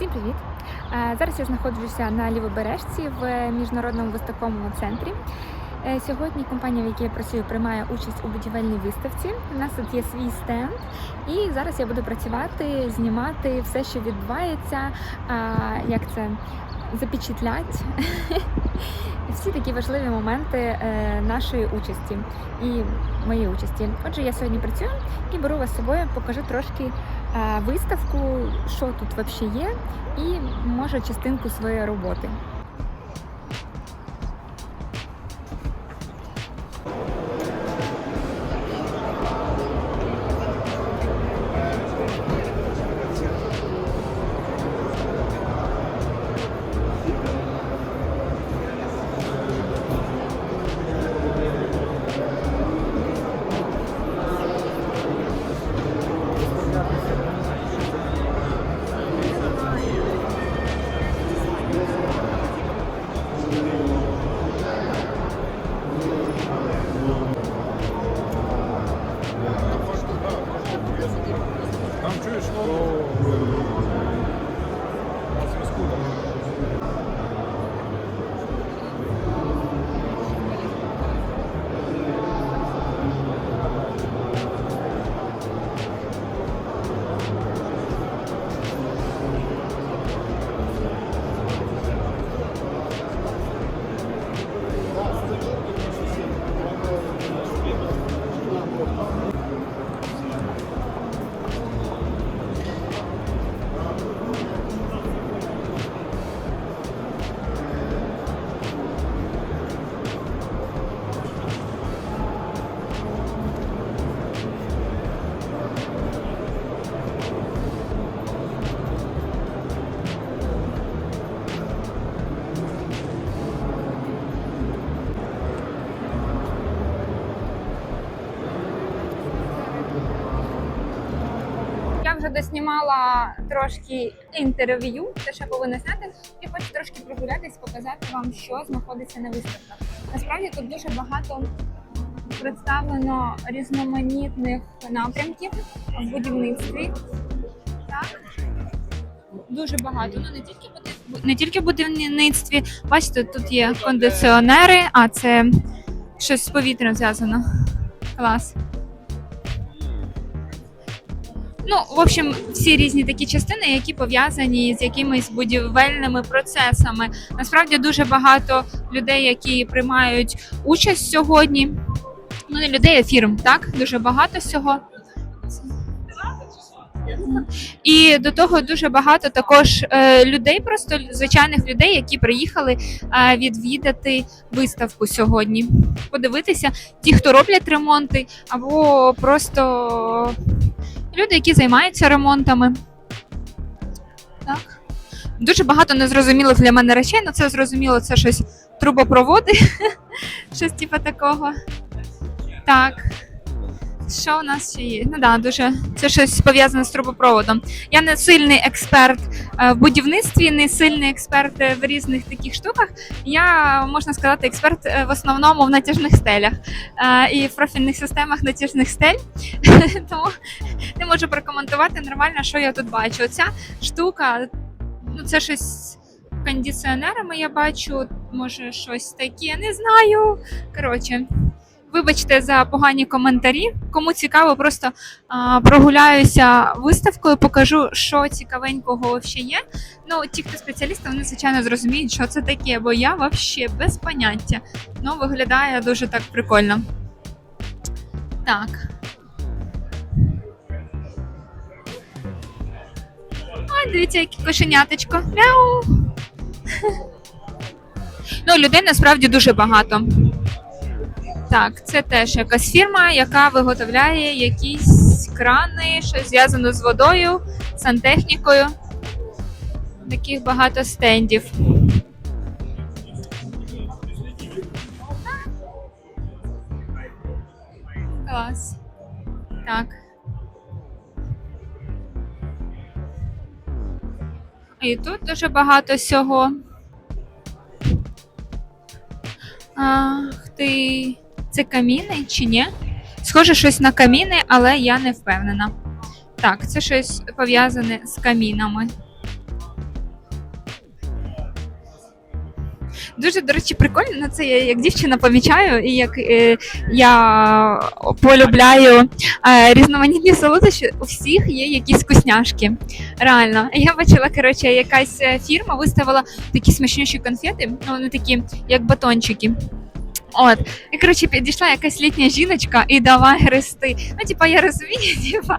Всім привіт! Е, Зараз я знаходжуся на лівобережці в міжнародному виставковому центрі. Е, Сьогодні компанія, в якій я працюю, приймає участь у будівельній виставці. У нас тут є свій стенд, і зараз я буду працювати, знімати все, що відбувається, як це запечатлять всі такі важливі моменти е, нашої участі і моєї участі. Отже, я сьогодні працюю і беру вас з собою, покажу трошки е, виставку, що тут взагалі є, і може частинку своєї роботи. Вже доснімала трошки інтерв'ю, те, що повинна зняти, і хочу трошки прогулятись, показати вам, що знаходиться на виставках. Насправді тут дуже багато представлено різноманітних напрямків в будівництві. Так. Дуже багато. Ну не тільки не тільки в будівництві. Бачите, тут є кондиціонери, а це щось з повітрям зв'язано. Клас. Ну, в общем, всі різні такі частини, які пов'язані з якимись будівельними процесами. Насправді дуже багато людей, які приймають участь сьогодні. Ну, не людей, а фірм, так? Дуже багато всього. І до того дуже багато також е, людей, просто звичайних людей, які приїхали е, відвідати виставку сьогодні, подивитися ті, хто роблять ремонти, або просто люди, які займаються ремонтами. Так. Дуже багато незрозумілих для мене речей, але це зрозуміло, це щось трубопроводи, щось типу такого. Так. Що у нас ще є? Ну да, дуже це щось пов'язане з трубопроводом. Я не сильний експерт е, в будівництві, не сильний експерт е, в різних таких штуках. Я можна сказати, експерт е, в основному в натяжних стелях і в профільних системах натяжних стель. Тому не можу прокоментувати нормально, що я тут бачу. Оця штука, ну це щось кондиціонерами я бачу, може щось таке, не знаю. Коротше, вибачте за погані коментарі. Кому цікаво, просто а, прогуляюся виставкою, покажу, що цікавенького взагалі є. Ну, ті, хто спеціалісти, вони звичайно зрозуміють, що це таке, бо я взагалі без поняття. Ну, виглядає дуже так прикольно. Так. Ой, дивіться, яке кошеняточко. Мяу. Ну, людей насправді дуже багато. Так, це теж якась фірма, яка виготовляє якісь крани, щось зв'язане з водою, сантехнікою. Таких багато стендів. Клас. Так. І тут дуже багато всього. Ах ти. Це каміни чи ні? Схоже, щось на каміни, але я не впевнена. Так, це щось пов'язане з камінами. Дуже, до речі, прикольно ну, це я як дівчина помічаю, і як е, я полюбляю е, різноманітні солодощі, у всіх є якісь вкусняшки. Реально. Я бачила, коротше, якась е, фірма виставила такі смачніші конфети, ну, вони такі, як батончики. От, і коротше, підійшла якась літня жіночка і давай грести. Ну, типа, я розумію, типа,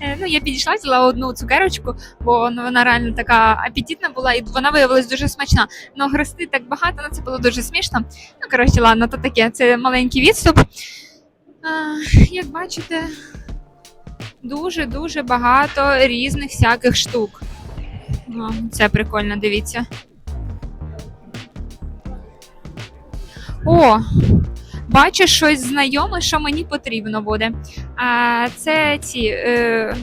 е, ну я підійшла, взяла одну цукерочку, бо ну, вона реально така апетитна була, і вона виявилась дуже смачна. Ну, грести так багато, ну це було дуже смішно. Ну, коротше, ладно, то таке, це маленький відступ. А, як бачите, дуже-дуже багато різних всяких штук. О, це прикольно, дивіться. О, бачу щось знайоме, що мені потрібно буде. А, це ці е,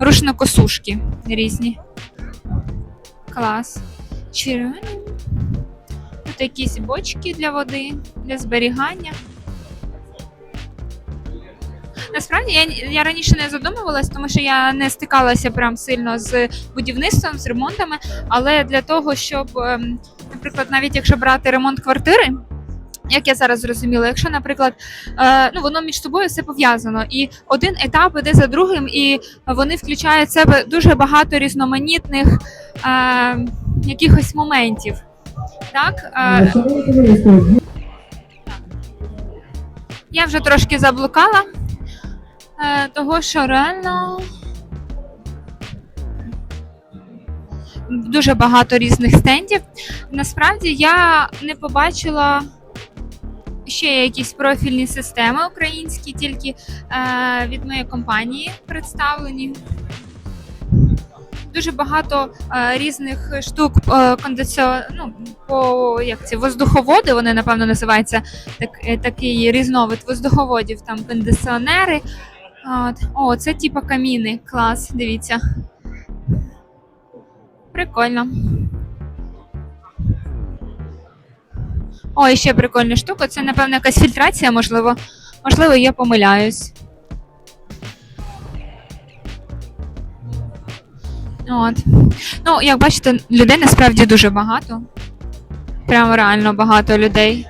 рушникосушки різні. Клас. Червоні. Тут якісь бочки для води, для зберігання. Насправді я, я раніше не задумувалась, тому що я не стикалася прям сильно з будівництвом, з ремонтами. Але для того, щоб, ем, наприклад, навіть якщо брати ремонт квартири, як я зараз зрозуміла, якщо, наприклад, е, ну воно між собою все пов'язано, і один етап іде за другим, і вони включають в себе дуже багато різноманітних е, якихось моментів. Так, е, я вже трошки заблукала, е, того що реально дуже багато різних стендів. Насправді я не побачила ще якісь профільні системи українські, тільки е, від моєї компанії представлені. Дуже багато е, різних штук е, кондиціо... ну, по як ці воздуховоди, вони напевно називаються так, е, такий різновид воздуховодів, там кондиціонери. От. О, це типа каміни. Клас, дивіться. Прикольно. О, і ще прикольна штука. Це, напевно, якась фільтрація, можливо. Можливо, я помиляюсь. От. Ну, як бачите, людей насправді дуже багато. Прямо реально багато людей.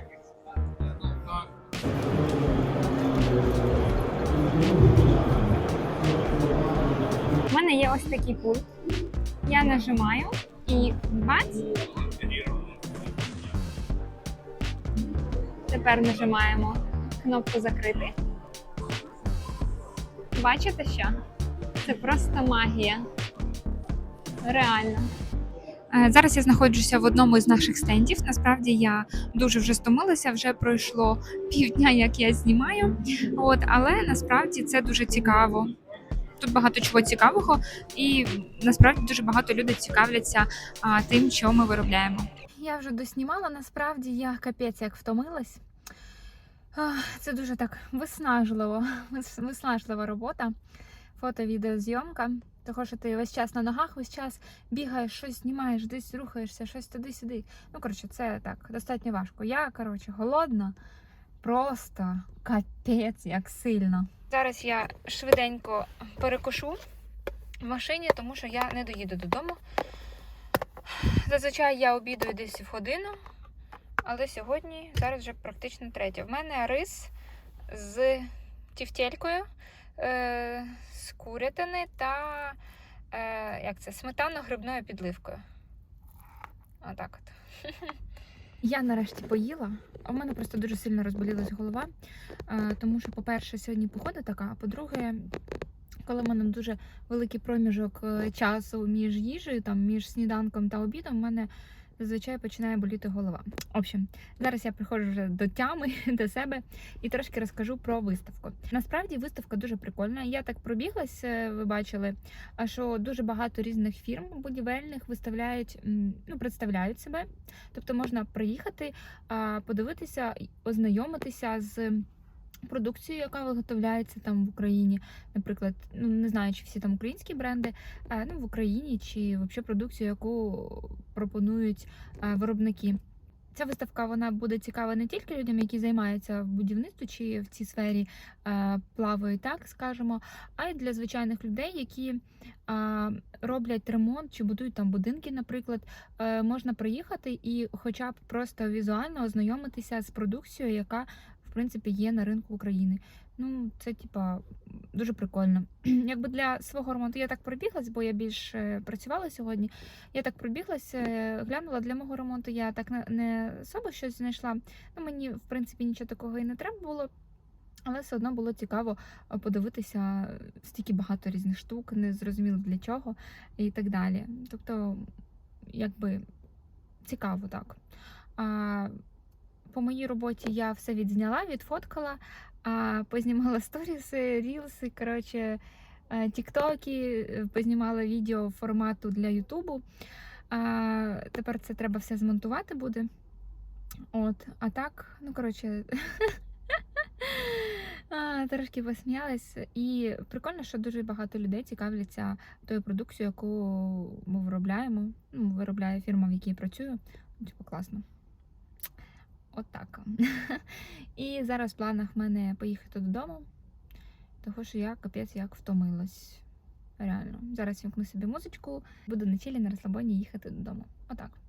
У мене є ось такий пульт. Я нажимаю і бац. Тепер нажимаємо кнопку закрити. Бачите що? Це просто магія. Реально. Е, Зараз я знаходжуся в одному із наших стендів. Насправді я дуже вже стомилася, вже пройшло півдня, як я знімаю. От, але насправді це дуже цікаво. Тут багато чого цікавого, і насправді дуже багато людей цікавляться а, тим, що ми виробляємо. Я вже доснімала, насправді я капець як втомилась. Це дуже так виснажливо, виснажлива робота. Фото-відеозйомка. Того, що ти весь час на ногах, весь час бігаєш, щось знімаєш, десь рухаєшся, щось туди-сюди. Ну, коротше, це так, достатньо важко. Я, коротше, голодна, просто капець, як сильно. Зараз я швиденько перекушу в машині, тому що я не доїду додому. Зазвичай я обідаю десь в годину, але сьогодні зараз вже практично третя. В мене рис з тівтєлькою, е, з курятини та е, як це, сметано-грибною підливкою. Отак от. Я нарешті поїла. У мене просто дуже сильно розболілась голова, е, тому що, по-перше, сьогодні погода така, а по-друге, коли в мене дуже великий проміжок е, часу між їжею, там між сніданком та обідом, в мене зазвичай починає боліти голова. Общем, зараз я приходжу вже до тями до себе і трошки розкажу про виставку. Насправді виставка дуже прикольна. Я так пробіглась, е, ви бачили, а що дуже багато різних фірм будівельних виставляють, ну представляють себе. Тобто можна приїхати, подивитися, ознайомитися з продукцією, яка виготовляється там в Україні. Наприклад, ну не знаю, чи всі там українські бренди, а, ну в Україні, чи взагалі продукцію, яку пропонують а, виробники. ця виставка вона буде цікава не тільки людям, які займаються в будівництві чи в цій сфері е, плавають, так скажемо, а й для звичайних людей, які е, роблять ремонт чи будують там будинки, наприклад, е, можна приїхати і, хоча б просто візуально ознайомитися з продукцією, яка в принципі є на ринку України. Ну, це типа дуже прикольно. Якби для свого ремонту я так пробіглась, бо я більш е, працювала сьогодні. Я так пробіглась, е, глянула для мого ремонту. Я так не- не особо щось знайшла. Ну мені в принципі нічого такого і не треба було. Але все одно було цікаво е, подивитися е, стільки багато різних штук, не зрозуміло для чого і так далі. Тобто, якби цікаво так. А, по моїй роботі я все відзняла, відфоткала, а познімала сторіси, рілси, коротше, е, тіктоки, е, познімала відео формату для Ютубу. Тепер це треба все змонтувати буде. От, а так, ну коротше. Трошки посміялась. І прикольно, що дуже багато людей цікавляться тою продукцією, яку ми виробляємо. Ну, виробляє фірма, в якій працюю. Типу, класно. От так. І зараз в планах в мене поїхати додому, тому що я капець як втомилась. Реально. Зараз вімкну собі музичку, буду на чилі на розслабоні їхати додому. Отак.